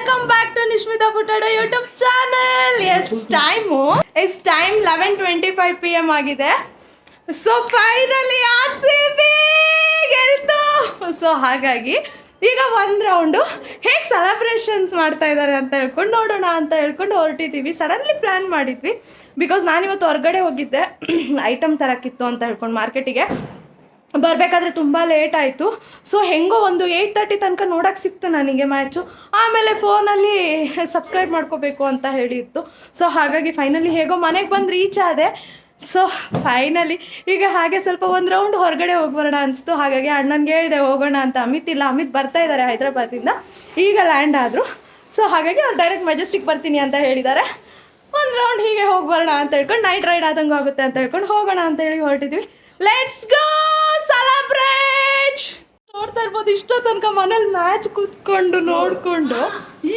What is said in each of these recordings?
Welcome back to Nishmita ಫುಟಾಡ YouTube channel S time S time eleven twenty five P M ಆಗಿದೆ. So finally R ಗೆಲ್ತು. So ಹಾಗಾಗಿ ಈಗ ಒಂದು ರೌಂಡು ಹೇಗೆ ಸೆಲೆಬ್ರೇಷನ್ಸ್ ಮಾಡ್ತಾ ಇದ್ದಾರೆ ಅಂತ ಹೇಳ್ಕೊಂಡು ನೋಡೋಣ ಅಂತ ಹೇಳ್ಕೊಂಡು ಹೊರಟಿದ್ದೀವಿ ಸಡನ್ಲಿ ಪ್ಲ್ಯಾನ್ ಮಾಡಿದ್ವಿ. ಬಿಕಾಸ್ ನಾನಿವತ್ತು ಹೊರಗಡೆ ಹೋಗಿದ್ದೆ. ಐಟಮ್ ತರಕ್ಕಿತ್ತು ಅಂತ ಹೇಳ್ಕೊಂಡು ಮಾರ್ಕೆಟಿಗೆ ಬರಬೇಕಾದ್ರೆ ತುಂಬ ಲೇಟ್ ಆಯಿತು. ಸೊ ಹೆಂಗೋ ಒಂದು ಏಯ್ಟ್ ತರ್ಟಿ ತನಕ ನೋಡೋಕ್ಕೆ ಸಿಕ್ತು ನನಗೆ ಮ್ಯಾಚು ಆಮೇಲೆ ಫೋನಲ್ಲಿ ಸಬ್ಸ್ಕ್ರೈಬ್ ಮಾಡ್ಕೋಬೇಕು ಅಂತ ಹೇಳಿತ್ತು. ಸೊ ಹಾಗಾಗಿ ಫೈನಲಿ ಹೇಗೋ ಮನೆಗೆ ಬಂದು ರೀಚ್ ಆದೆ. ಸೊ ಫೈನಲಿ ಈಗ ಹಾಗೆ ಸ್ವಲ್ಪ ಒಂದು ರೌಂಡ್ ಹೊರಗಡೆ ಹೋಗ್ಬರೋಣ ಅನಿಸ್ತು. ಹಾಗಾಗಿ ಅಣ್ಣನಿಗೆ ಹೇಳಿದೆ, ಹೋಗೋಣ ಅಂತ. ಅಮಿತ್ ಇಲ್ಲ, ಅಮಿತ್ ಬರ್ತಾ ಇದ್ದಾರೆ ಹೈದ್ರಾಬಾದಿಂದ ಈಗ ಲ್ಯಾಂಡ್ ಆದರು. ಸೊ ಹಾಗಾಗಿ ಅವ್ರು ಡೈರೆಕ್ಟ್ ಮೆಜೆಸ್ಟಿಕ್ ಬರ್ತೀನಿ ಅಂತ ಹೇಳಿದ್ದಾರೆ. ಒಂದು ರೌಂಡ್ ಹೀಗೆ ಹೋಗ್ಬರೋಣ ಅಂತ ಹೇಳ್ಕೊಂಡು ನೈಟ್ ರೈಡ್ ಆದಂಗೆ ಆಗುತ್ತೆ ಅಂತ ಹೇಳ್ಕೊಂಡು ಹೋಗೋಣ ಅಂತ ಹೇಳಿ ಹೊರಟಿದ್ವಿ. ಲೆಟ್ಸ್ ಗೋ ಸೆಲೆಬ್ರೇಟ್ ನೋಡ್ತಾ ಇರ್ಬೋದು, ಇಷ್ಟೋ ತನಕ ಮನೇಲಿ ಮ್ಯಾಚ್ ಕೂತ್ಕೊಂಡು ನೋಡಿಕೊಂಡು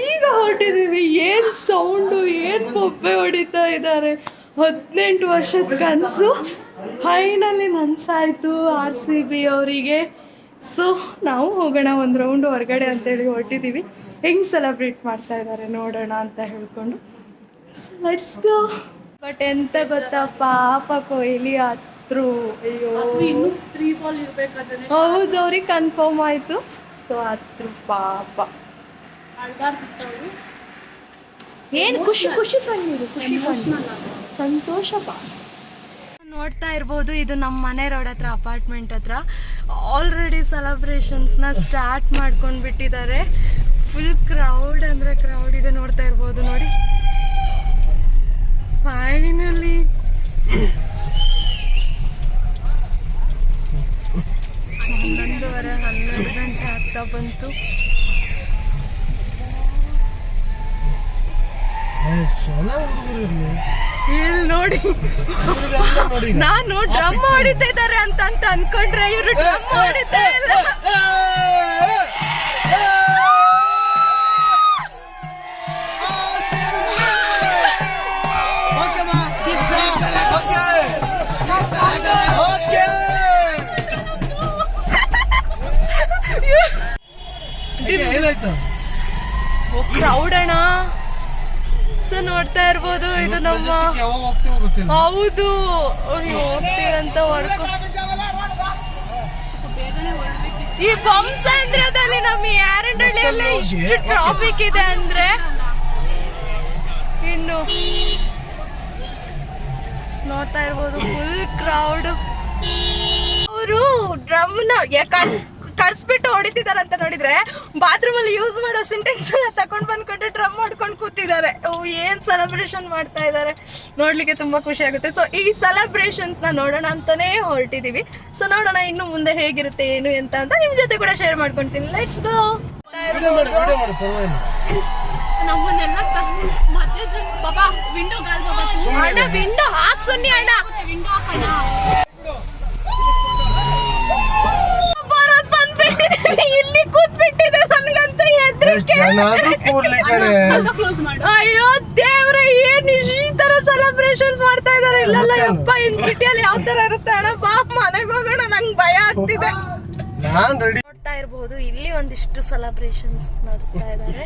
ಈಗ ಹೊರಟಿದ್ದೀವಿ ಏನು ಸೌಂಡು ಏನು ಬೊಬ್ಬೆ ಹೊಡಿತಾ ಇದ್ದಾರೆ. ಹದಿನೆಂಟು ವರ್ಷದ ಕನಸು. ಫೈನಲಿ ನನ್ಸಾಯ್ತು ಆರ್ ಸಿ ಬಿ ಅವರಿಗೆ. ಸೊ ನಾವು ಹೋಗೋಣ ಒಂದು ರೌಂಡ್ ಹೊರಗಡೆ ಅಂತೇಳಿ ಹೊರಟಿದ್ದೀವಿ ಹೆಂಗೆ ಸೆಲೆಬ್ರೇಟ್ ಮಾಡ್ತಾ ಇದ್ದಾರೆ ನೋಡೋಣ ಅಂತ ಹೇಳ್ಕೊಂಡು. ಲೆಟ್ಸ್ ಗೋ ಬಟ್ ಎಂತ ಗೊತ್ತಾ, ಪಾಪ ಕೊಹ್ಲಿ ಅಯ್ಯೋ. ಹೌದು ಅವ್ರಿಗೆ ಕನ್ಫರ್ಮ್ ಆಯ್ತು. ಸೊ ಹತ್ರು ಪಾಪ. ಏನು ಖುಷಿ ಖುಷಿ ಕಣ್ಣೀರು ಖುಷಿ ಸಂತೋಷ ಪಾ ನೋಡ್ತಾ ಇರ್ಬೋದು ಇದು ನಮ್ಮ ಮನೆ ರೋಡ್ ಹತ್ರ ಅಪಾರ್ಟ್ಮೆಂಟ್ ಹತ್ರ. ಆಲ್ರೆಡಿ ಸೆಲೆಬ್ರೇಷನ್ಸ್ನ ಸ್ಟಾರ್ಟ್ ಮಾಡ್ಕೊಂಡು ಬಿಟ್ಟಿದ್ದಾರೆ ಫುಲ್ ಕ್ರೌಡ್ ಅಂದರೆ ಕ್ರೌಡ್ ಇದೆ ನೋಡ್ತಾ ಇರ್ಬೋದು ನೋಡಿ. ಫೈನಲಿ ಹನ್ನೊಂದುವರೆ ಹನ್ನೆರಡು ಗಂಟೆ ಆಗ್ತಾ ಬಂತು ಇಲ್ಲಿ ನೋಡಿ ನಾನು ಡ್ರಮ್ ಹೊಡಿತಾ ಇದ್ದಾರೆ ಅಂತ ಅಂತ ಅನ್ಕೊಂಡ್ರೆ ಇವರು ಡ್ರಮ್ ಹೊಡಿತಾ ಇಲ್ಲ ನೋಡ್ತಾ ಇರ್ಬೋದು ಇದು ನಮ್ಮ ಹೌದು. ಅಂತ ಹೋಗ್ತೀರಂತ ವರ್ಕ್ ಈ ಬಂಸಂದ್ರದಲ್ಲಿ ನಮ್ಮ ಯಾರಂಡಳ್ಳಿಯಲ್ಲಿ ಇಷ್ಟು ಟ್ರಾಫಿಕ್ ಇದೆ ಅಂದ್ರೆ ಇನ್ನು ನೋಡ್ತಾ ಇರ್ಬೋದು ಫುಲ್ ಕ್ರೌಡ್ ಅವರು ಡ್ರಮ್ನ ಕರ್ಸ್ ಕರ್ಸ್ಬಿಟ್ಟು ಹೊಡಿತಿದಾರೆ ಅಂತ ನೋಡಿದ್ರೆ ಬಾತ್ರೂಮ್ ಅಲ್ಲಿ ಯೂಸ್ ಮಾಡೋ ಸಿಂಟೆಕ್ಸ್ ಎಲ್ಲ ತಕೊಂಡ್ ಬಂದ್ಕೊಂಡು ಡ್ರಮ್ ಮಾಡ್ಕೊಂಡು ಕೂತಿದ್ದಾರೆ. ಓ ಏನ್ ಸೆಲೆಬ್ರೇಷನ್ ಮಾಡ್ತಾ ಇದ್ದಾರೆ. ನೋಡ್ಲಿಕ್ಕೆ ತುಂಬಾ ಖುಷಿ ಆಗುತ್ತೆ. ಸೊ ಈ ಸೆಲೆಬ್ರೇಷನ್ಸ್ನ ನೋಡೋಣ ಅಂತಾನೆ ಹೊರಟಿದೀವಿ. ಸೊ ನೋಡೋಣ ಇನ್ನು ಮುಂದೆ ಹೇಗಿರುತ್ತೆ ಏನು ಎಂತ ಅಂತ ನಿಮ್ ಜೊತೆ ಕೂಡ ಶೇರ್ ಮಾಡ್ಕೊಂತೀನಿ. ಲೆಟ್ಸ್ ಗೋ ನಮ್ಮನ್ನೆಲ್ಲ ಮಧ್ಯದ ಪಾಪ ವಿಂಡೋ ಗಾಲ್ ಅಣ್ಣ ವಿಂಡೋ ಹಾಕ್ಸೋನಿ ಸುನ್ನಿ ಅಣ್ಣ. ವಿಂಡೋ ಹಾಕೋಣ ಬರೋದ್ ಬಂದ್ಬಿಟ್ಟಿದೀವಿ ಇಲ್ಲಿ ಕೂತ್ಬಿಟ್ಟಿದೆ ನನ್ಗಂತೂ ಹೆದ್ರಿಕೆ ಅಯ್ಯೋ ದೇವ್ರ ಏನ್ ಈ ತರ ಸೆಲೆಬ್ರೇಷನ್ಸ್ ಮಾಡ್ತಾ ಇದಾರೆ? ಇಲ್ಲಲ್ಲ ಯಪ್ಪ ಇನ್ ಸಿಟಿಯಲ್ಲಿ ಯಾವ ತರ ಇರುತ್ತೆ ಅಣ್ಣ? ಬಾ ಮನೆಗೆ ಹೋಗೋಣ ನಂಗೆ ಭಯ ಆಗ್ತಿದೆ. ನಾನ್ ರೆಡಿ ನೋಡ್ತಾ ಇರಬಹುದು ಇಲ್ಲಿ ಒಂದಿಷ್ಟು ಸೆಲೆಬ್ರೇಷನ್ಸ್ ನಡೆಸ್ತಾ ಇದ್ದಾರೆ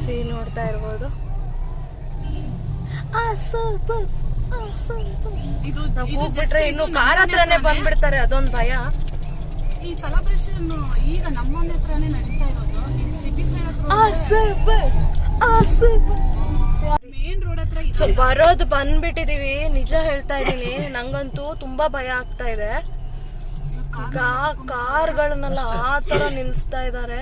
ಸಿ ನೋಡ್ತಾ ಇರ್ಬೋದು. ಆ ಸ್ವಲ್ಪ ಆ ಸ್ವಲ್ಪ. ಇದು ಇನ್ನು ಕಾರ್ ಹತ್ರನೇ. ಬಂದ್ಬಿಡ್ತಾರೆ ಅದೊಂದ್ ಭಯ. ಈ ಸೆಲೆಬ್ರೇಷನ್ ಈಗ ನಮ್ಮನೆ ಹತ್ರನೇ ನಡೀತಾ ಇರೋದು. ಈಗ ಸಿಟಿ ಸೈಡ್ ಹತ್ರ ಮೇನ್ ರೋಡ್ ಹತ್ರ. ಸೊ ಬರೋದು ಬಂದ್ಬಿಟ್ಟಿದೀವಿ. ನಿಜ ಹೇಳ್ತಾ ಇದೀನಿ ನಂಗಂತೂ ತುಂಬಾ ಭಯ ಆಗ್ತಾ ಇದೆ. ಕಾರ್ಗಳನ್ನೆಲ್ಲ ಆ ತರ ನಿಲ್ಸ್ತಾ ಇದಾರೆ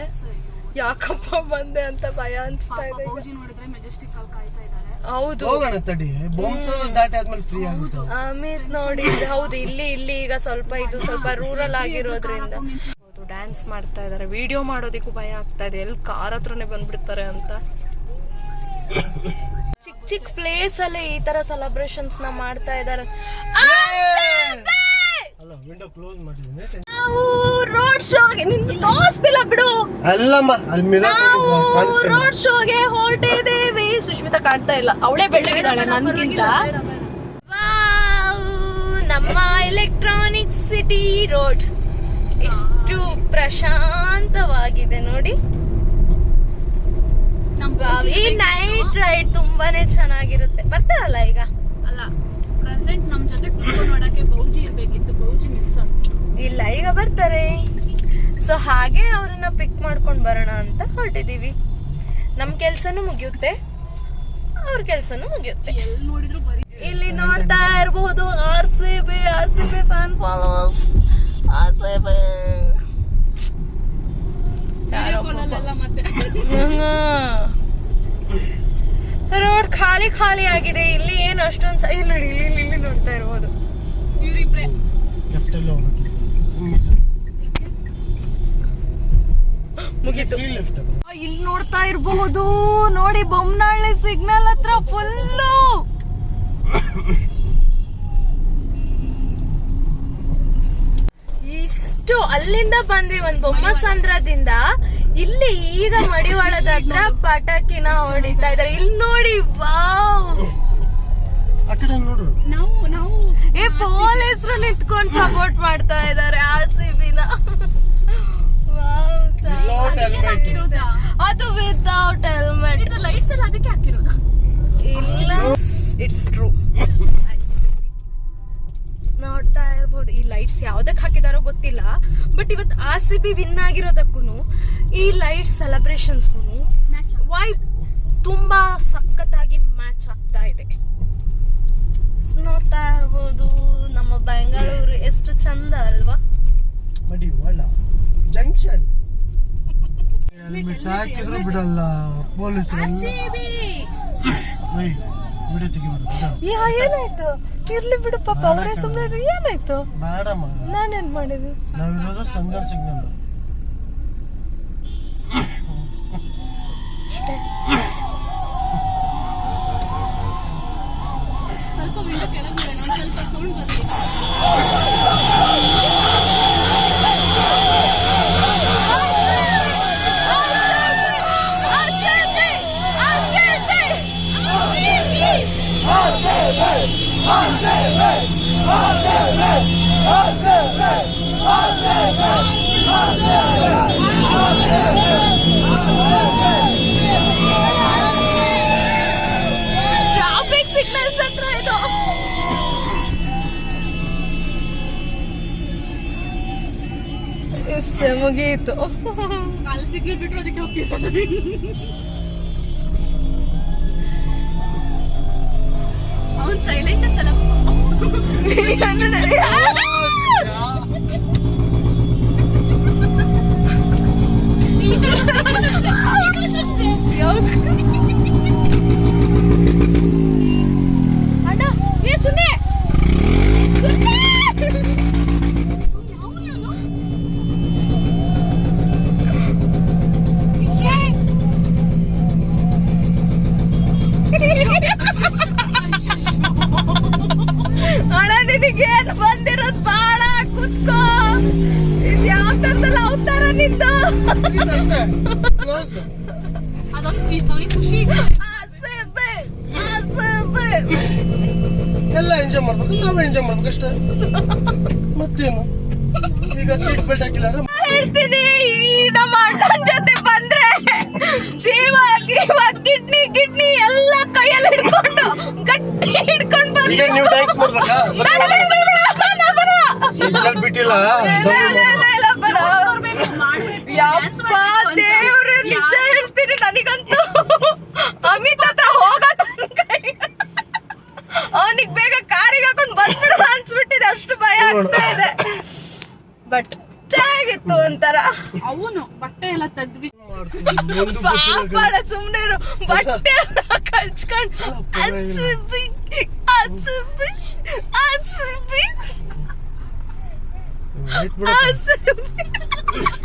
ಯಾಕಪ್ಪ ಬಂದೆ ಅಂತ ಭಯ ಅನ್ಸ್ತಾ ಇದೆ ನೋಡಿದ್ರೆ ಮೆಜೆಸ್ಟಿಕ್ ಅಲ್ಲಿ ಕಾಯ್ತಾ ಇದ್ದಾರೆ ಹೌದು. ಹೋಗೋಣ ತಡಿ ಬೊಂಬ್ಸ್ ದಾಟಿ ಆದ್ಮೇಲೆ ಫ್ರೀ ಆಗುತ್ತೆ ಅಮಿತ್ ನೋಡಿ ಹೌದು ಇಲ್ಲಿ ಇಲ್ಲಿ ಈಗ ಸ್ವಲ್ಪ ಇದು ಸ್ವಲ್ಪ ರೂರಲ್ ಆಗಿರೋದ್ರಿಂದ. ಹೌದು ಡ್ಯಾನ್ಸ್ ಮಾಡ್ತಾ ಇದಾರೆ. ವಿಡಿಯೋ ಮಾಡೋದಿಕ್ಕೂ ಭಯ ಆಗ್ತಾ ಇದೆ. ಎಲ್ಲಿ ಕಾರ್ ಹತ್ರನೇ ಬಂದ್ಬಿಡ್ತಾರೆ ಅಂತ. ಚಿಕ್ಕ ಚಿಕ್ಕ ಪ್ಲೇಸ್ ಅಲ್ಲಿ ಈ ತರ ಸೆಲೆಬ್ರೇಷನ್ಸ್ನ ಮಾಡ್ತಾ ಇದಾರೆ. ಅಲ್ಲ ವಿಂಡೋ ಕ್ಲೋಸ್ ಮಾಡಿದ್ದೀನಿ. ರೋಡ್ ಶೋಗೆ ನಿಂದು ತೋರಿಸ್ತಿಲ್ಲ ಬಿಡು. ಅಲ್ಲಮ್ಮ ಅಲ್ಲಿ ಮಿರರ್ ನಾವು ರೋಡ್ ಶೋಗೆ ಹೊರಟಿದ್ದೀವಿ ಸುಷ್ಮಿತಾ ಕಾಣ್ತಾ ಇಲ್ಲ. ಅವಳೇ ಬೆಳ್ಳಗಿದ್ದಾಳೆ ನನ್ಗಿಂತ. ವಾವ್, ನಮ್ಮ ಎಲೆಕ್ಟ್ರಾನಿಕ್ ಸಿಟಿ ರೋಡ್ ಎಷ್ಟು ಪ್ರಶಾಂತವಾಗಿದೆ ನೋಡಿ. ಈ ನೈಟ್ ರೈಡ್ ತುಂಬಾನೇ ಚೆನ್ನಾಗಿರುತ್ತೆ. ಬರ್ತಾರಲ್ಲ ಈಗ? ಅಲ್ಲ ಪ್ರೆಸೆಂಟ್ ನಮ್ ಜೊತೆ ಕುತ್ಕೊಂಡು ನೋಡಕ್ಕೆ ಬೌಜಿ ಇರ್ಬೇಕಿತ್ತು. ಬೌಜಿ ಮಿಸ್ ಆಯ್ತು. ಇಲ್ಲ ಈಗ ಬರ್ತಾರೆ. ಸೊ ಹಾಗೆ ಅವರನ್ನ ಪಿಕ್ ಮಾಡ್ಕೊಂಡ್ ಬರೋಣ ಅಂತ ಹೊರಟಿದೀವಿ. ನಮ್ ಕೆಲ್ಸನೂ ಮುಗಿಯುತ್ತೆ. ಅವ್ರ ಕೆಲ್ಸನೂ ಮುಗಿಯುತ್ತೆ. ಎಲ್ಲಿ ನೋಡಿದ್ರು ಬರೀ ಇಲ್ಲಿ ನೋಡ್ತಾ ಇರಬಹುದು R C B R C B fan followers R C B road ಖಾಲಿ ಖಾಲಿ ಆಗಿದೆ. ಇಲ್ಲಿ ಏನು ಅಷ್ಟೊಂದು ಇಲ್ಲ ಇಲ್ಲಿ ನೋಡಿ ಇಲ್ಲಿ ಇಲ್ಲಿ- ಇಲ್ಲಿ ನೋಡ್ತಾ ಇರ್ಬೋದು ಇವ್ರಿಬ್ರೆ ಲೆಫ್ಟ್ ಅಲ್ಲಿ ಹೋಗ್ಬೇಕು ಮುಗೀತು. ಇಲ್ಲಿ ನೋಡ್ತಾ ಇರಬಹುದು. ನೋಡಿ ಬೊಮ್ಮನಹಳ್ಳಿ ಸಿಗ್ನಲ್ ಹತ್ರ ಫುಲ್ಲು ಇಷ್ಟು ಅಲ್ಲಿಂದ ಬಂದ್ವಿ ಒಂದ್ ಬೊಮ್ಮಸಂದ್ರದಿಂದ ಇಲ್ಲಿ ಈಗ ಮಡಿವಾಳದ ಹತ್ರ ಪಟಾಕಿನ ಹೊಡಿತಾ ಇದಾರೆ ಇಲ್ಲಿ ನೋಡಿ ವಾವ್. ನಾವು ನಾವು ಏ ಪೊಲೀಸರು ನಿಂತ್ಕೊಂಡು ಸಪೋರ್ಟ್ ಮಾಡ್ತಾ ಇದಾರೆ ಆರ್ ಸಿ ಬಿನ ಅದು ವಿತೌಟ್ ಹೆಲ್ಮೆಟ್ ಲೈಟ್ಸ್ ಎಲ್ಲ ಅದಕ್ಕೆ ಹಾಕಿರೋದು? ಇಲ್ಲ. ಇಟ್ಸ್ ಟ್ರೂ ನೋಡ್ತಾ ಇರ್ಬೋದು. ಈ ಲೈಟ್ಸ್ ಯಾವ್ದಕ್ ಹಾಕಿದಾರೋ ಗೊತ್ತಿಲ್ಲ. ಬಟ್ ಇವತ್ತು ಆರ್ ಸಿ ಬಿ ವಿನ್ ಆಗಿರೋದಕ್ಕೂ ಈ ಲೈಟ್ ಸೆಲೆಬ್ರೇಷನ್ಸ್ಗೂ ವೈ ತುಂಬಾ ಸಖತ್ತಾಗಿ ಮ್ಯಾಚ್ ಆಗ್ತಾ ಇದೆ. ನೋಡ್ತಾ ಇರ್ಬೋದು ನಮ್ಮ ಬೆಂಗಳೂರು ಎಷ್ಟು ಚಂದ ಅಲ್ವಾ? ಮಡಿ ಒಳ್ಳ ಜಂಕ್ಷನ್. ಹೆಲ್ಮೆಟ್ ಹಾಕಿದ್ರು ಬಿಡಲ್ಲ ಪೊಲೀಸರು. ವಿಡಿಯೋ ತೆಗಿಬಾರ್ದು ಏನಾಯ್ತು? ಇರ್ಲಿ ಬಿಡು ಪಾಪ ಅವರೇ ಸುಮ್ಮನೆ ಏನಾಯ್ತು? ಬೇಡಮ್ಮ ನಾನೇನ್ ಮಾಡಿದ್ವಿ ನಾವಿರೋದು ಸಂಜನ್ ಸಿಗ್ನಲ್. ಅಷ್ಟೇ. ಸ್ವಲ್ಪ ಸೌಂಡ್ ಬರಲಿ. ಮುಗೀತು ಕಾಲ್ ಸಿಗ್ನಲ್ ಬಿಟ್ರು ಅದಕ್ಕೆ ಹೋಗ್ತಿದ್ದಾನೆ ಅವ್ನ್ ಸೈಲೆಂಟ್ ಸಲ ಅಣ್ಣ ನಮ್ಮ ಅಣ್ಣನ ಜೊತೆ ಬಂದ್ರೆ ಜೀವ ಜೀವ ಕಿಡ್ನಿ ಕಿಡ್ನಿ ಎಲ್ಲ ಕೈಯಲ್ಲಿ ಹಿಡ್ಕೊಂಡು ಗಟ್ಟಿ ಹಿಡ್ಕೊಂಡು ಬಿಟ್ಟಿಲ್ಲ? ಬರ್ಬೇಕು ಮಾಡ್ಬೇಕು. ಯಪ್ಪ ದೇವ್ರೆ ನಿಜ ಹೇಳ್ತೀನಿ ನನಗಂತೂ? ಅಮಿತ್ ಹತ್ರ ಹೋಗೋ ತನಕ ಅವನಿಗೆ ಬೇಗ ಕಾರಿಗೆ ಹಾಕೊಂಡು ಬಂದ್ರು ಅನ್ಸ್ಬಿಟ್ಟಿದೆ ಅಷ್ಟು ಭಯ ಆಗ್ತಾ ಇದೆ. ಬಟ್ ಚೆನ್ನಾಗಿತ್ತು ಅಂತಾರ. ಅವನು ಬಟ್ಟೆ ಎಲ್ಲ ತೆಗ್ದ್ಬಿಟ್ಟು ಪಾಪಾಡ ಸುಮ್ನೆ ಇರು. ಬಟ್ಟೆ ಎಲ್ಲ ಕಳ್ಚ್ಕೊಂಡ್ ಅಸುಬಿ ಅಸುಬಿ ಅಸುಬಿ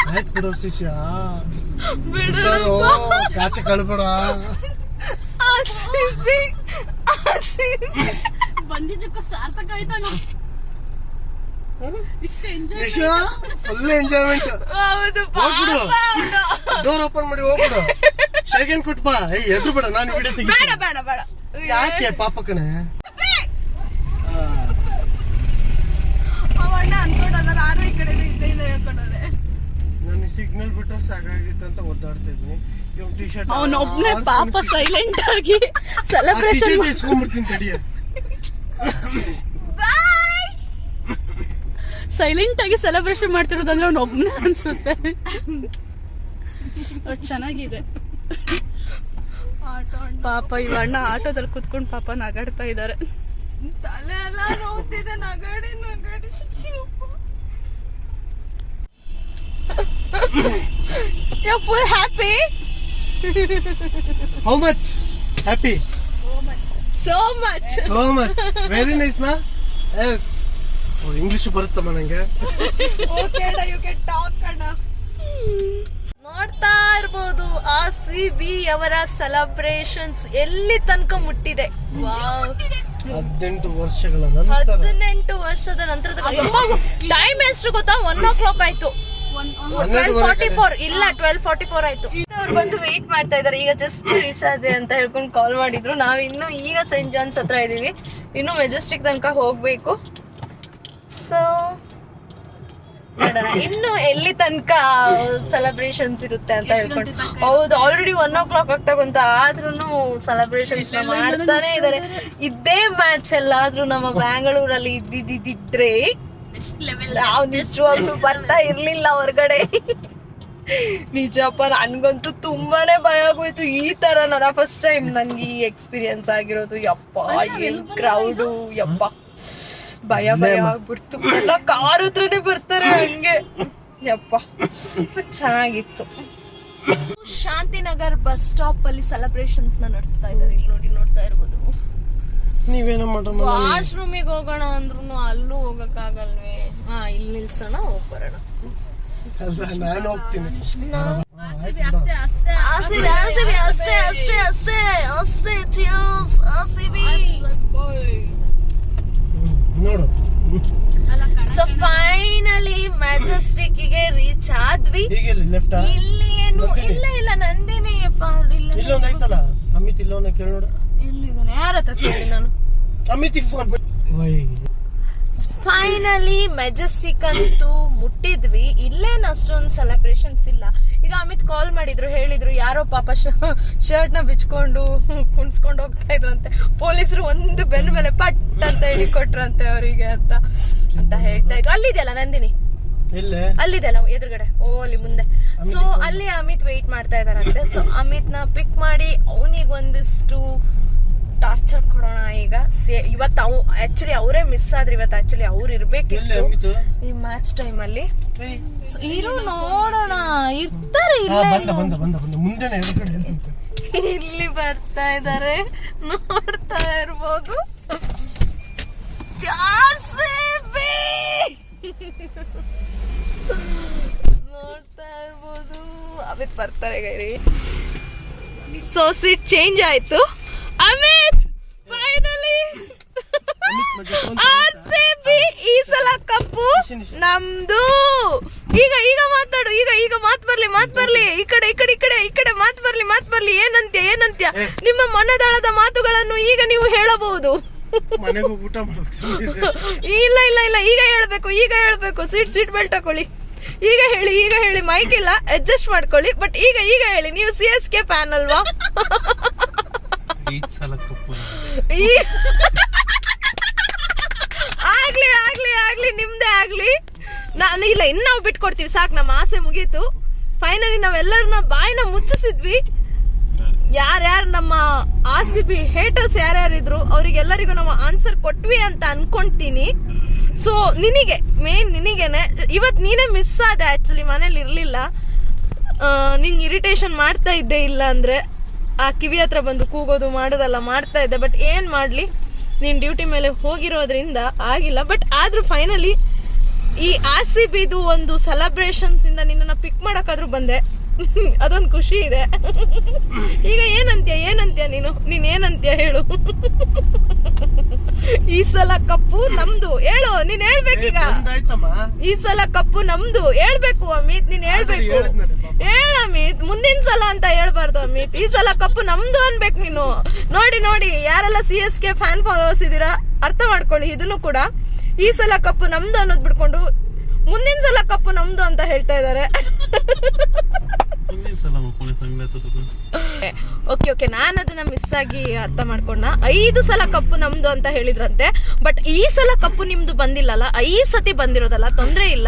ಆಯ್ತು ಬಿಡು ಶಿಷ್ಯ. ಕಾಚ ಕಳ್ಬೇಡ. ಬಂದಿದ್ದಕ್ಕೂ ಸಾರ್ಥಕ ಆಯ್ತಣ್ಣ. ಇಷ್ಟು ಫುಲ್ ಎಂಜಾಯ್ಮೆಂಟ್ ಹೋಗ್ಬಿಡು. ಡೋರ್ ಓಪನ್ ಮಾಡಿ ಹೋಗ್ಬಿಡು. ಸೆಕೆಂಡ್ ಕೊಟ್ ಬಾ. ಏಯ್ ಎದ್ರು ಬೇಡ ನಾನು ವಿಡಿಯೋ ತೆಗಿ ಯಾಕೆ ಪಾಪ ಕಣೆ? ನಾನು ಸಿಗ್ನಲ್ ಬಿಟ್ಟರೆ ಸಾಕಾಗಿತ್ತು ಅಂತ ಒದ್ದಾಡ್ತಾ ಇದ್ದೀನಿ. ಇವ್ ಟಿ ಶರ್ಟ್ ಅವನೊಬ್ನೇ ಪಾಪ ಸೈಲೆಂಟ್ ಆಗಿ ಸೆಲೆಬ್ರೇಷನ್ ಇಸ್ಕೊಂಡ್ಬಿಡ್ತೀನಿ ತಡಿಯ. ಸೈಲೆಂಟ್ ಆಗಿ ಸೆಲೆಬ್ರೇಷನ್ ಮಾಡ್ತಿರೋದಂದ್ರೆ ಅವ್ನು ಒಬ್ನೇ ಅನ್ಸುತ್ತೆ. ಚೆನ್ನಾಗಿದೆ. ಆಟೋ ಪಾಪ ಇವ ಅಣ್ಣ ಆಟೋದಲ್ಲಿ ಕುತ್ಕೊಂಡು ಪಾಪ ನಗಾಡ್ತಾ ಇದ್ದಾರೆ ತಲೆ ಎಲ್ಲ ನೋಡ್ತಿದೆ ನಗಡಿ ನಗಡಿ. You're full happy? How much happy So much. So much very nice ನಾ ಎಸ್ ಇಂಗ್ಲಿಷ್ ಬರುತ್ತಮ್ಮ ನಂಗೆ. ನೋಡ್ತಾ ಇರ್ಬೋದು ಆ ಸಿ ಬಿ ಅವರ ಸೆಲೆಬ್ರೇಷನ್ಸ್ ಎಲ್ಲಿ ತನಕ ಮುಟ್ಟಿದೆ. ಹದಿನೆಂಟು ವರ್ಷಗಳ ನಂತರ. ಹದಿನೆಂಟು ವರ್ಷದ ನಂತರ ಟೈಮ್ ಎಷ್ಟು ಗೊತ್ತಾ? ಒನ್ ಓ ಕ್ಲಾಕ್ ಆಯ್ತು ಟ್ವೆಲ್ ಫಾರ್ಟಿ ಫೋರ್ ಇಲ್ಲ ಟ್ವೆಲ್ ಫಾರ್ಟಿ ಫೋರ್ ಆಯ್ತು. ಅವ್ರು ಬಂದು ವೇಟ್ ಮಾಡ್ತಾ ಇದಾರೆ ಈಗ ಜಸ್ಟ್ ರೀಚ್ ಆದೆ ಅಂತ ಹೇಳ್ಕೊಂಡು ಕಾಲ್ ಮಾಡಿದ್ರು. ನಾವ್ ಇನ್ನು ಈಗ ಸೆಂಟ್ ಜಾನ್ಸ್ ಹತ್ರ ಇದೀವಿ. ಇನ್ನು ಮೆಜೆಸ್ಟಿಕ್ ತನಕ ಹೋಗ್ಬೇಕು. ಸೊ ಇನ್ನು ಎಲ್ಲಿ ತನಕ ಸೆಲೆಬ್ರೇಷನ್ಸ್ ಇರುತ್ತೆ ಅಂತ ಹೇಳ್ಕೊಂಡು. ಹೌದು ಆಲ್ರೆಡಿ ಒನ್ ಓ ಕ್ಲಾಕ್ ಆಗ್ತಾ ಬಂತು ಆದ್ರೂ ಸೆಲೆಬ್ರೇಷನ್ಸ್ ಮಾಡ್ತಾನೆ ಇದಾರೆ. ಇದೇ ಮ್ಯಾಚ್ ಎಲ್ಲಾದ್ರೂ ನಮ್ಮ ಬ್ಯಾಂಗ್ಳೂರಲ್ಲಿ ಇದ್ದಿದ್ದಿದ್ರೆ ನಾವು ನಿಜವಾಗ್ಲೂ ಬರ್ತಾ ಇರ್ಲಿಲ್ಲ ಹೊರಗಡೆ. ನಿಜಪ್ಪ ನನ್ಗಂತೂ ತುಂಬಾನೇ ಭಯ ಆಗೋಯ್ತು. ಈ ತರ ನನ್ನ ಫಸ್ಟ್ ಟೈಮ್ ನನ್ಗೆ ಈ ಎಕ್ಸ್ಪೀರಿಯನ್ಸ್ ಆಗಿರೋದು. ಯಪ್ಪ ಎಲ್ ಕ್ರೌಡು ಯಪ್ಪ. ಭಯ ಭಯ ಆಗ್ಬಿಡ್ತು ಎಲ್ಲ ಕಾರ್ ಹತ್ರನೇ ಬರ್ತಾರೆ ಹಂಗೆ ಯಪ್ಪ ಚೆನ್ನಾಗಿತ್ತು ಶಾಂತಿನಗರ್ ಬಸ್ ಸ್ಟಾಪ್ ಅಲ್ಲಿ ಸೆಲೆಬ್ರೇಷನ್ಸ್ನ ನಡೆಸ್ತಾ ಇದ್ದಾರೆ ಇಲ್ಲಿ ನೋಡಿ ನೋಡ್ತಾ ಇರ್ಬೋದು ನೀವೇನೋ ಮಾಡಮ್ಮ ವಾಶ್ರೂಮಿಗೆ ಹೋಗೋಣ ಅಂದ್ರೂ ಅಲ್ಲೂ ಹೋಗಕ್ ಆಗಲ್ವೇ ಹಾ ಇಲ್ಲಿ ನಿಲ್ಸೋಣ ಹೋಗ್ ಬರೋಣ ನಾನು ಹೋಗ್ತೀನಿ ಅಷ್ಟೇ ಅಷ್ಟೇ ಅಷ್ಟೇ ಅಷ್ಟೇ ಅಷ್ಟೇ ಅಷ್ಟೇ ಅಷ್ಟೇ ಚಿಯರ್ಸ್ ಆಸಿಬಿ ಹ್ಮ್, ನೋಡು ಸೊ ಫೈನಲಿ ಮ್ಯಾಜೆಸ್ಟಿಕ್ಗೆ ಲೆಫ್ಟ್ ಇಲ್ಲಿ ಏನು? ಇಲ್ಲ ಇಲ್ಲ ನಂದಿನಿ ಅಪ್ಪ ಇಲ್ಲ ಇಲ್ಲೊಂದು ಐತಲ್ಲ ಅಮಿತ್ ಇಲ್ಲೊಂದು ಕೇಳಿ ನೋಡು. ಎಲ್ಲಿದ್ದಾನೆ? ಯಾರ ಹತ್ರ ಕೇಳಿ ನಾನು? ಅಮಿತ್ ಫೋನ್ ಫೈನಲಿ ಮೆಜೆಸ್ಟಿಕ್ ಅಂತೂ ಮುಟ್ಟಿದ್ವಿ. ಇಲ್ಲೇನು ಅಷ್ಟೊಂದು ಸೆಲೆಬ್ರೇಷನ್ಸ್ ಇಲ್ಲ. ಈಗ ಅಮಿತ್ ಕಾಲ್ ಮಾಡಿದ್ರು ಹೇಳಿದ್ರು ಯಾರೋ ಪಾಪ ಶರ್ಟ್ನ ಬಿಚ್ಕೊಂಡು ಕುಣ್ಸ್ಕೊಂಡು ಹೋಗ್ತಾ ಇದ್ರಂತೆ ಪೊಲೀಸರು ಒಂದು ಬೆನ್ನ ಮೇಲೆ ಪಟ್ ಅಂತ ಹೇಳಿ ಕೊಟ್ರಂತೆ ಅವರಿಗೆ ಅಂತ ಅಂತ ಹೇಳ್ತಾ ಇದ್ರು. ಅಲ್ಲಿದೆಯಲ್ಲ ನಂದಿನಿ? ಇಲ್ಲೇ ನಾವು ಎದುರುಗಡೆ ಓ ಅಲ್ಲಿ ಮುಂದೆ ಸೊ ಅಲ್ಲಿ ಅಮಿತ್ ವೆಯ್ಟ್ ಮಾಡ್ತಾ ಇದಾರಂತೆ ಸೊ ಅಮಿತ್ನ ಪಿಕ್ ಮಾಡಿ ಅವನಿಗೆ ಒಂದಿಷ್ಟು ಟಾರ್ಚರ್ ಕೊಡೋಣ ಈಗ. ಇವತ್ತು ಅವ್ ಆಕ್ಚುಲಿ ಅವರೇ ಮಿಸ್ ಆದ್ರೆ ಇವತ್ತು ಆಕ್ಚುಲಿ ಅವ್ರು ಇರ್ಬೇಕಿತ್ತು. ಈ ಮ್ಯಾಚ್ ಟೈಮ್ ಅಲ್ಲಿ. ಇರು ನೋಡೋಣ. ಇರ್ತಾರೆ ಇಲ್ಲೇ ಬರ್ತಾ ಇದಾರೆ ನೋಡ್ತಾ ಇರ್ಬೋದು. ಜಾಸಿಬಿ! ನೋಡ್ತಾ ಇರ್ಬೋದು. ಅಮಿತ್ ಬರ್ತಾರೆ ಗೈರಿ. ಸೊ ಸೀಟ್ ಚೇಂಜ್ ಆಯ್ತು. ಅಮಿತ್ ಫೈನಲಿ ಆರ್ಸಿಬಿ ಈ ಸಲ ಕಪ್ಪು. ನಮ್ದು. ಈಗ ಈಗ ಮಾತಾಡು. ಈಗ ಈಗ ಮಾತ್ ಬರ್ಲಿ ಮಾತ್ ಬರ್ಲಿ. ಈ ಕಡೆ ಈ ಕಡೆ ಈ ಕಡೆ ಈ ಕಡೆ ಮಾತ್ ಬರ್ಲಿ ಮಾತ್ ಬರ್ಲಿ. ಏನಂತ್ಯ ಏನಂತ್ಯ? ನಿಮ್ಮ ಮನದಾಳದ ಮಾತುಗಳನ್ನು ಈಗ ನೀವು ಹೇಳಬಹುದು. ಮನೆಗೆ ಊಟ ಮಾಡ್ಬೇಕು ಇಲ್ಲ ಇಲ್ಲ ಇಲ್ಲ. ಈಗ ಹೇಳ್ಬೇಕು ಈಗ ಹೇಳ್ಬೇಕು. ಸೀಟ್ ಸೀಟ್ ಬೆಲ್ಟ್ ತಕೊಳ್ಳಿ ಈಗ ಹೇಳಿ ಈಗ ಹೇಳಿ. ಮೈಕ್ ಇಲ್ಲ ಅಡ್ಜಸ್ಟ್ ಮಾಡ್ಕೊಳ್ಳಿ. ಬಟ್ ಈಗ ಈಗ ಹೇಳಿ. ನೀವು ಸಿ ಎಸ್ ಕೆ ಫ್ಯಾನ್ ಅಲ್ವಾ? ಆಗ್ಲಿ ಆಗ್ಲಿ ಆಗ್ಲಿ. ನಿಮ್ದೇ ಆಗ್ಲಿ. ನಾನು ಇಲ್ಲ ಇನ್ನು ನಾವು ಬಿಟ್ಕೊಡ್ತೀವಿ. ಸಾಕು ನಮ್ಮ ಆಸೆ ಮುಗೀತು. ಫೈನಲಿ ನಾವೆಲ್ಲರನ್ನ ಬಾಯಿನ ಮುಚ್ಚಿಸಿದ್ವಿ. ಯಾರ್ಯಾರು ನಮ್ಮ ಆರ್ ಸಿ ಬಿ ಹೇಟರ್ಸ್ ಯಾರ್ಯಾರಿದ್ರು, ಅವರಿಗೆಲ್ಲರಿಗೂ ನಾವು ಆನ್ಸರ್ ಕೊಟ್ವಿ ಅಂತ ಅನ್ಕೊಂತೀನಿ. ಸೊ ನಿನಗೆ ಮೇನ್ ನಿನಗೇನೆ ಇವತ್ತು ನೀನೇ ಮಿಸ್ ಆದೆ ಆ್ಯಕ್ಚುಲಿ ಮನೇಲಿ ಇರಲಿಲ್ಲ. ನಿಂಗೆ ಇರಿಟೇಷನ್ ಮಾಡ್ತಾ ಇದ್ದೆ ಇಲ್ಲ ಅಂದರೆ, ಆ ಕಿವಿ ಹತ್ರ ಬಂದು ಕೂಗೋದು, ಮಾಡೋದಲ್ಲ ಮಾಡ್ತಾ ಇದ್ದೆ ಬಟ್ ಏನು ಮಾಡಲಿ? ನೀನು ಡ್ಯೂಟಿ ಮೇಲೆ ಹೋಗಿರೋದ್ರಿಂದ ಆಗಿಲ್ಲ ಬಟ್ ಆದರೂ ಫೈನಲಿ ಈ ಆರ್ ಸಿ ಬಿದು ಒಂದು ಸೆಲೆಬ್ರೇಷನ್ಸಿಂದ ನಿನ್ನನ್ನು ನಿನ್ನ ಪಿಕ್ ಮಾಡೋಕ್ಕಾದ್ರೂ ಬಂದೆ. ಅದೊಂದು ಖುಷಿ ಇದೆ. ಈಗ ಏನಂತ್ಯ ಏನಂತ್ಯ ನೀನು? ನೀನ್ ಏನಂತ್ಯ ಹೇಳು? ಈ ಸಲ ಕಪ್ಪು ನಮ್ದು. ಹೇಳು ನೀನ್ ಹೇಳ್ಬೇಕೀಗ. ಈ ಸಲ ಕಪ್ಪು ನಮ್ದು. ಹೇಳ್ಬೇಕು ಅಮಿತ್ ನೀನ್ ಹೇಳ್ಬೇಕು. ಹೇಳ ಅಮಿತ್ ಮುಂದಿನ ಸಲ ಅಂತ ಹೇಳ್ಬಾರ್ದು ಅಮಿತ್. ಈ ಸಲ ಕಪ್ಪು ನಮ್ದು ಅನ್ಬೇಕು ನೀನು. ನೋಡಿ ನೋಡಿ ಯಾರೆಲ್ಲ C S K fan followers ಇದೀರಾ ಅರ್ಥ ಮಾಡ್ಕೊಳ್ಳಿ ಇದನ್ನು ಕೂಡ. ಈ ಸಲ ಕಪ್ಪು ನಮ್ದು ಅನ್ನೋದ್ ಬಿಡ್ಕೊಂಡು ಮುಂದಿನ ಸಲ ಕಪ್ಪು ನಮ್ದು ಅಂತ ಹೇಳ್ತಾ ಇದ್ದಾರೆ. ಓಕೆ ಓಕೆ ನಾನು ಅದನ್ನ ಮಿಸ್ ಆಗಿ ಅರ್ಥ ಮಾಡ್ಕೊಂಡ. ಐದು ಸಲ ಕಪ್ಪು ನಮ್ದು ಅಂತ ಹೇಳಿದ್ರಂತೆ. ಬಟ್ ಈ ಸಲ ಕಪ್ಪು ನಿಮ್ದು ಬಂದಿಲ್ಲಲ್ಲ ಐದು ಸತಿ ಬಂದಿರೋದಲ್ಲ ತೊಂದರೆ ಇಲ್ಲ.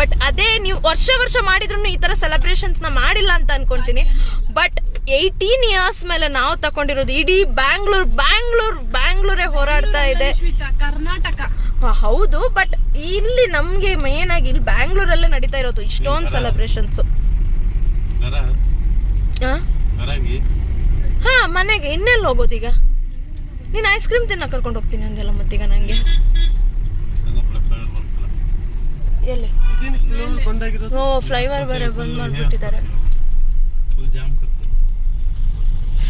ಬಟ್ ಅದೇ ನೀವು ವರ್ಷ ವರ್ಷ ಮಾಡಿದ್ರು ಈ ತರ ಸೆಲೆಬ್ರೇಷನ್ಸ್ನ ಮಾಡಿಲ್ಲ ಅಂತ ಅನ್ಕೊಂತೀನಿ. ಬಟ್ ಏಯ್ಟೀನ್ ಇಯರ್ಸ್ ಮೇಲೆ ನಾವು ತಕೊಂಡಿರೋದು ಇಡೀ ಬ್ಯಾಂಗ್ಳೂರ್ ಬ್ಯಾಂಗ್ಳೂರ್ ಬ್ಯಾಂಗ್ಳೂರೇ ಹೋರಾಡ್ತಾ ಇದೆ. ಕರ್ನಾಟಕ. ಹೌದು ಬಟ್ ಇಲ್ಲಿ ನಮ್ಗೆ ಮೇನ್ ಆಗಿ ಇಲ್ಲಿ ಬ್ಯಾಂಗ್ಳೂರಲ್ಲೇ ನಡೀತಾ ಇರೋದು ಇಷ್ಟೊಂದು ಸೆಲೆಬ್ರೇಷನ್ಸ್ ಹಾ ಮನೆಗೆ. ಇನ್ನೆಲ್ಲಿ ಹೋಗೋದೀಗ ನೀನು ಐಸ್ ಕ್ರೀಮ್ ತಿನ್ನ ಕರ್ಕೊಂಡು ಹೋಗ್ತೀನಿ ಅಂದೆಲ್ಲ ಮತ್ತೀಗ ನಂಗೆ. ಎಲ್ಲಿ? ಓ ಫ್ಲೈವರ್ ಬೇರೆ ಬಂದ್ ಮಾಡ್ಬಿಟ್ಟಿದ್ದಾರೆ.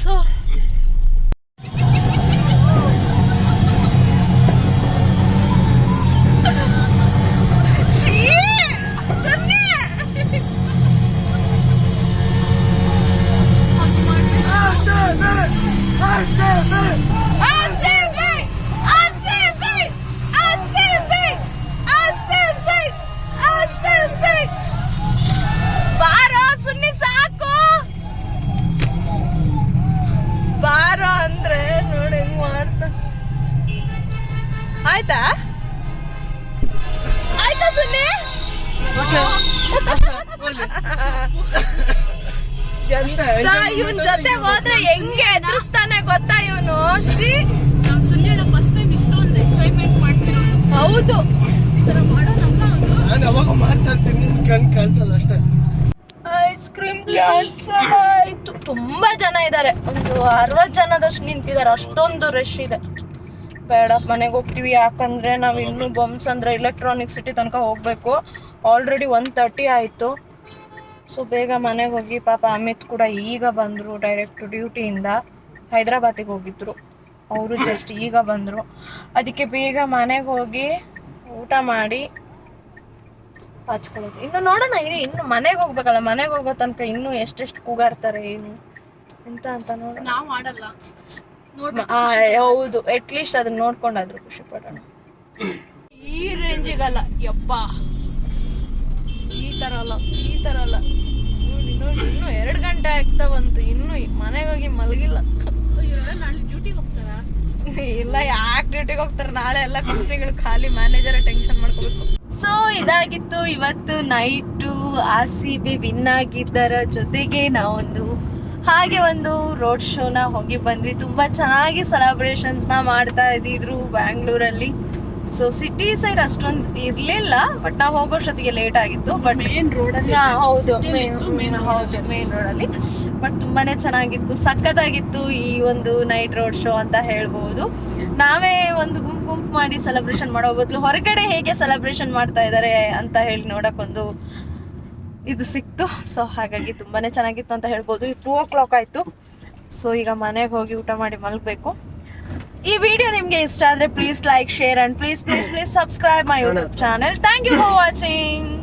ಸೊ ಅಷ್ಟೇ. ಐಸ್ ಕ್ರೀಮ್ ಸಹ ಆಯ್ತು ತುಂಬಾ ಜನ ಇದ್ದಾರೆ ಒಂದು ಅರವತ್ ಜನದಷ್ಟು ನಿಂತಿದ್ದಾರೆ ಅಷ್ಟೊಂದು ರಶ್ ಇದೆ. ಬೇಡ ಮನೆಗೆ ಹೋಗ್ತೀವಿ. ಯಾಕಂದ್ರೆ ನಾವು ಇನ್ನೂ ಬೊಮ್ಸ್ ಅಂದ್ರೆ ಎಲೆಕ್ಟ್ರಾನಿಕ್ ಸಿಟಿ ತನಕ ಹೋಗ್ಬೇಕು. ಆಲ್ರೆಡಿ ಒನ್ ತರ್ಟಿ ಆಯ್ತು. ಸೊ ಬೇಗ ಮನೆಗೆ ಹೋಗಿ. ಪಾಪ ಅಮಿತ್ ಕೂಡ ಈಗ ಬಂದರು ಡೈರೆಕ್ಟ್ ಡ್ಯೂಟಿಯಿಂದ ಹೈದ್ರಾಬಾದಿಗೆ ಹೋಗಿದ್ರು. ಅವರು ಜಸ್ಟ್ ಈಗ ಬಂದರು. ಅದಕ್ಕೆ ಬೇಗ ಮನೆಗೆ ಹೋಗಿ ಊಟ ಮಾಡಿ ಹಚ್ಕೊಳ್ಳೋದು. ಇನ್ನು ನೋಡೋಣ ಇನ್ನು ಇನ್ನು ಮನೆಗೆ ಹೋಗ್ಬೇಕಲ್ಲ ಮನೆಗೆ ಹೋಗೋ ತನಕ ಇನ್ನು ಎಷ್ಟೆಷ್ಟು ಕೂಗಾಡ್ತಾರೆ ಏನು? ಎಂತ ಅಂತ ನೋಡೋಣ. ನಾವು ಮಾಡಲ್ಲ. ಹೌದು ಆ, ಹೌದು ಅಟ್ಲೀಸ್ಟ್ ಅದನ್ನ ನೋಡ್ಕೊಂಡಾದ್ರು ಖುಷಿ ಪಡೋಣ. ಈ ರೇಂಜಿಗಲ್ಲ ಯಪ್ಪ. ಈ ತರ ಅಲ್ಲ ಈ ತರ ಅಲ್ಲ. ನೋಡಿ ಇನ್ನು ಎರಡು ಗಂಟೆ ಆಗ್ತಾ ಬಂತು ಇನ್ನು ಮನೆಗೆ ಹೋಗಿ ಮಲಗಿಲ್ಲ. ನಾಳೆ ಡ್ಯೂಟಿಗೆ ಹೋಗ್ತಾರ? ಇಲ್ಲ ಯಾಕೆ ಡ್ಯೂಟಿಗೆ ಹೋಗ್ತಾರೆ? ನಾಳೆ ಎಲ್ಲ ಕಂಪ್ನಿಗಳು ಖಾಲಿ ಮ್ಯಾನೇಜರ್ ಟೆನ್ಷನ್ ಮಾಡ್ಕೋಬೇಕು. ಸೊ ಇದಾಗಿತ್ತು ಇವತ್ತು night R C B win ಆಗಿದ್ದರ ಜೊತೆಗೆ ನಾವೊಂದು ಹಾಗೆ ಒಂದು ರೋಡ್ ಶೋನ ಹೋಗಿ ಬಂದ್ವಿ. ತುಂಬಾ ಚೆನ್ನಾಗಿ ಸೆಲೆಬ್ರೇಷನ್ಸ್ನ ಮಾಡ್ತಾ ಇದ್ದಿದ್ರು ಬ್ಯಾಂಗ್ಳೂರಲ್ಲಿ. ಸೊ ಸಿಟಿ ಸೈಡ್ ಅಷ್ಟೊಂದು ಇರ್ಲಿಲ್ಲ ಬಟ್ ನಾವು ಹೋಗೋಷ್ಟೊತ್ತಿಗೆ ಲೇಟ್ ಆಗಿತ್ತು ಬಟ್ ಮೇನ್ ರೋಡ್ ಅಲ್ಲಿ ಹೌದು ಹೌದು ಮೇನ್ ರೋಡ್ ಅಲ್ಲಿ. ಬಟ್ ತುಂಬಾನೇ ಚೆನ್ನಾಗಿತ್ತು ಸಖತ್ತಾಗಿತ್ತು ಈ ಒಂದು ನೈಟ್ ರೋಡ್ ಶೋ ಅಂತ ಹೇಳ್ಬಹುದು ನಾವೇ ಒಂದು ಗುಂಪು ಗುಂಪು ಮಾಡಿ ಸೆಲೆಬ್ರೇಷನ್ ಮಾಡೋ ಬದಲು ಹೊರಗಡೆ ಹೇಗೆ ಸೆಲೆಬ್ರೇಷನ್ ಮಾಡ್ತಾ ಇದ್ದಾರೆ ಅಂತ ಹೇಳಿ ನೋಡಕ್ ಒಂದು ಇದು ಸಿಕ್ತು. ಸೊ ಹಾಗಾಗಿ ತುಂಬಾನೇ ಚೆನ್ನಾಗಿತ್ತು ಅಂತ ಹೇಳ್ಬೋದು. ಟೂ ಓ ಕ್ಲಾಕ್ ಆಯ್ತು. ಸೊ ಈಗ ಮನೆಗೆ ಹೋಗಿ ಊಟ ಮಾಡಿ ಮಲಗಬೇಕು. ಈ ವಿಡಿಯೋ ನಿಮ್ಗೆ ಇಷ್ಟ ಆದ್ರೆ please like share and please please please subscribe my YouTube channel thank you for watching